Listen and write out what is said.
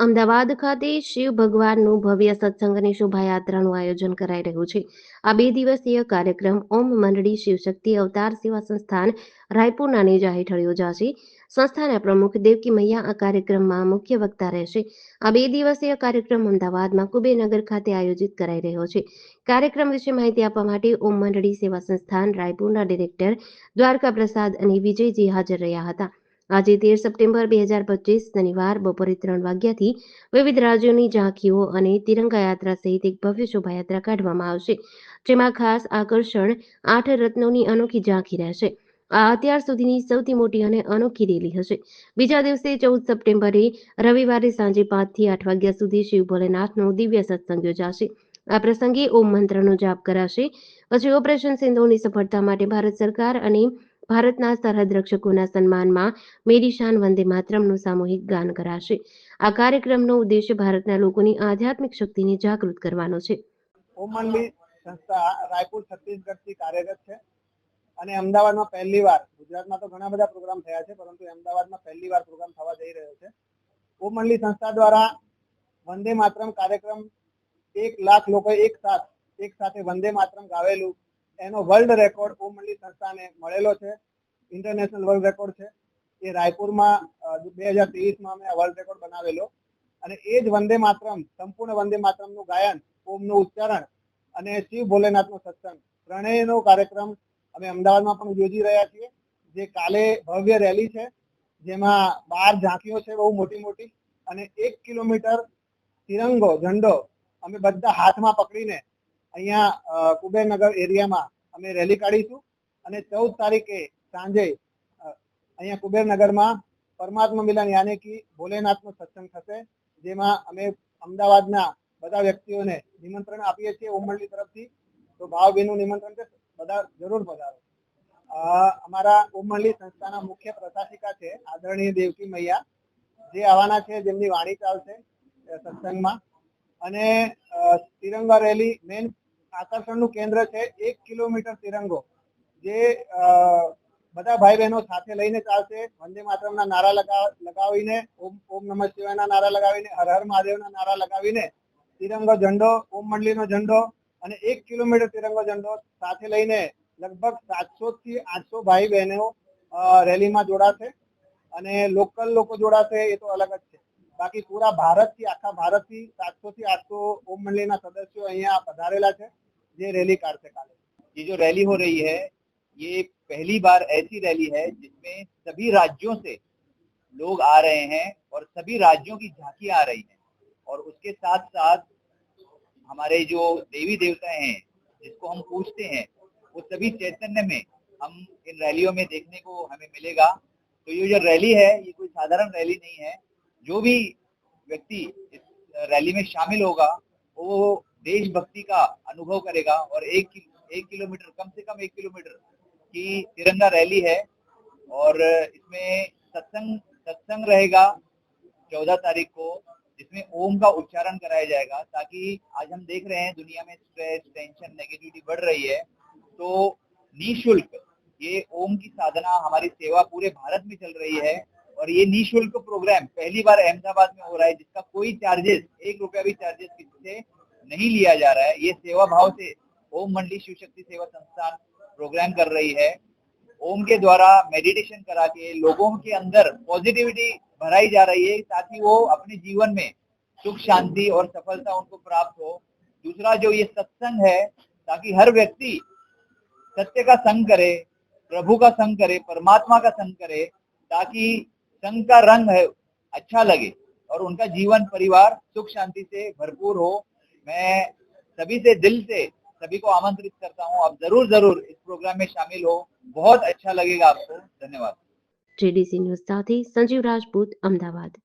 અમદાવાદ ખાતે શિવ ભગવાનનું ભવ્ય સત્સંગ અને શોભાયાત્રાનું આયોજન કરાઈ રહ્યું છે. આ બે દિવસીય કાર્યક્રમ ઓમ મંડળી શિવશક્તિ અવતાર સેવા સંસ્થાન રાયપુરના નેજા હેઠળ યોજાશે. સંસ્થાના પ્રમુખ દેવકી મૈયા આ કાર્યક્રમમાં મુખ્ય વક્તા રહેશે. આ બે દિવસીય કાર્યક્રમ અમદાવાદમાં કુબેનગર ખાતે આયોજિત કરાઈ રહ્યો છે. કાર્યક્રમ વિશે માહિતી આપવા માટે ઓમ મંડળી સેવા સંસ્થાન રાયપુરના ડિરેક્ટર દ્વારકા પ્રસાદ અને વિજયજી હાજર રહ્યા હતા. આજે તેર સપ્ટેમ્બર બે હજાર પચીસ શનિવાર બપોરે ત્રણ વાગ્યાથી વિવિધ રાજ્યોની ઝાંખીઓ અને તિરંગા યાત્રા સહિત એક ભવ્ય શોભાયાત્રા કાઢવામાં આવશે, જેમાં ખાસ આકર્ષણ આઠ રત્નોની અનોખી ઝાંખી રહેશે. આ અત્યાર સુધીની સૌથી મોટી અને અનોખી રેલી હશે. બીજા દિવસે ચૌદ સપ્ટેમ્બરે રવિવારે સાંજે પાંચથી આઠ વાગ્યા સુધી શિવ ભોલેનાથનો દિવ્ય સત્સંગ યોજાશે. આ પ્રસંગે ઓમ મંત્રનો જાપ કરાશે. પછી ઓપરેશન સિંધુની સફળતા માટે ભારત સરકાર અને ભારતના સરહદ રક્ષકોના સન્માનમાં મેરી શાન વંદે માતરમનું સામૂહિક ગાન કરાશે. આ કાર્યક્રમનો ઉદ્દેશ્ય ભારતના લોકોની આધ્યાત્મિક શક્તિને જાગૃત કરવાનો છે. ઓમનલી સંસ્થા રાયપુર છત્તીસગઢથી કાર્યરત છે. અને અમદાવાદમાં પહેલી વાર, ગુજરાતમાં તો ઘણા બધા પ્રોગ્રામ થયા છે, પરંતુ અમદાવાદમાં પહેલી વાર પ્રોગ્રામ થવા જઈ રહ્યો છે. ઓમનલી સંસ્થા દ્વારા વંદે માતરમ કાર્યક્રમ એક લાખ લોકો એક સાથ, એક સાથે વંદે માતરમ ગાવેલું એનો વર્લ્ડ રેકોર્ડ ઓમ સંસ્થાને મળેલો છે. ઇન્ટરનેશનલ વર્લ્ડ રેકોર્ડ છે. એ રાયપુરમાં બે હજાર ત્રેવીસમાં અમે વર્લ્ડ રેકોર્ડ બનાવેલો. અને એ જ વંદે માતરમ, સંપૂર્ણ વંદે માતરમનું ગાયન, ઓમનું ઉચ્ચારણ અને શિવ ભોલેનાથનો સત્સંગ, ત્રણેયનો કાર્યક્રમ અમે અમદાવાદમાં પણ યોજી રહ્યા છીએ. જે કાલે ભવ્ય રેલી છે, જેમાં બાર ઝાંકીઓ છે, બહુ મોટી મોટી. અને એક કિલોમીટર તિરંગો, ઝંડો અમે બધા હાથમાં પકડીને અહીંયા કુબેરનગર એરિયામાં અમે રેલી કાઢીશું અને ચૌદ તારીખે સાંજે અહીંયા કુબેરનગરમાં પરમાત્મા મિલન યાને કે ભોલેનાથનો સત્સંગ થશે, જેમાં અમે અમદાવાદના બધા વ્યક્તિઓને નિમંત્રણ આપીએ છીએ ઉમરલી તરફથી. તો ભાવભીનું નિમંત્રણ છે, બધા જરૂર પધારો. અમારા ઉમરલી સંસ્થાના મુખ્ય પ્રશાસિકા છે, આદરણીય દેવકી મૈયા, જે આવવાના છે, જેમની વાણી ચાલશે સત્સંગમાં. અને તિરંગા રેલી મેન આકર્ષણનું કેન્દ્ર છે એક કિલોમીટર તિરંગો, જે બધા ભાઈ બહેનો સાથે લઈને ચાલશે. વંદે માતરમના નારા લગાવીને, ઓમ ઓમ નમઃ શિવાયના નારા લગાવીને, હર હર મહાદેવના નારા લગાવીને તિરંગો ઝંડો, ઓમ મંડળીનો ઝંડો અને એક કિલોમીટર તિરંગો ઝંડો સાથે લઈને લગભગ સાતસો થી આઠસો ભાઈ બહેનો રેલીમાં જોડાશે અને લોકલ લોકો જોડાશે, એ તો અલગ જ છે. બાકી પૂરા ભારતથી, આખા ભારતથી સાતસો થી આઠસો ઓમ મંડળીના સદસ્યો અહીંયા પધારેલા છે. જે रैली काटते काले ये जो रैली हो रही है, ये पहली बार ऐसी रैली है जिसमें सभी राज्यों से लोग आ रहे हैं और सभी राज्यों की झांकी आ रही है। और उसके साथ साथ हमारे जो देवी देवता हैं, जिसको हम पूछते हैं, वो सभी चैतन्य में हम इन रैलियों में देखने को हमें मिलेगा। तो ये जो रैली है, ये कोई साधारण रैली नहीं है। जो भी व्यक्ति इस रैली में शामिल होगा, वो देशभक्ति का अनुभव करेगा और एक एक किलोमीटर, कम से कम एक किलोमीटर की तिरंगा रैली है और इसमें सत्संग सत्संग रहेगा चौदह तारीख को, जिसमें ओम का उच्चारण कराया जाएगा ताकि आज हम देख रहे हैं दुनिया में स्ट्रेस टेंशन नेगेटिविटी बढ़ रही है। तो निशुल्क ये ओम की साधना, हमारी सेवा पूरे भारत में चल रही है और ये निशुल्क प्रोग्राम पहली बार अहमदाबाद में हो रहा है, जिसका कोई चार्जेस एक रुपया भी चार्जेस किसी से नहीं लिया जा रहा है। ये सेवा भाव से ओम मंडली शिव शक्ति सेवा संस्थान प्रोग्राम कर रही है। ओम के द्वारा मेडिटेशन करा के लोगों के अंदर पॉजिटिविटी भराई जा रही है ताकि वो अपने जीवन में सुख, शांति और सफलता उनको प्राप्त हो। दूसरा जो ये सत्संग है, ताकि हर व्यक्ति सत्य का संग करे, प्रभु का संग करे, परमात्मा का संग करे, ताकि संग का रंग है अच्छा लगे और उनका जीवन, परिवार सुख, शांति से भरपूर हो। मैं सभी से दिल से सभी को आमंत्रित करता हूँ। आप ज़रूर ज़रूर इस प्रोग्राम में शामिल हो। बहुत अच्छा लगेगा आपको। धन्यवाद। जेडीसी न्यूज़ साथी संजीव राजपूत, अहमदाबाद।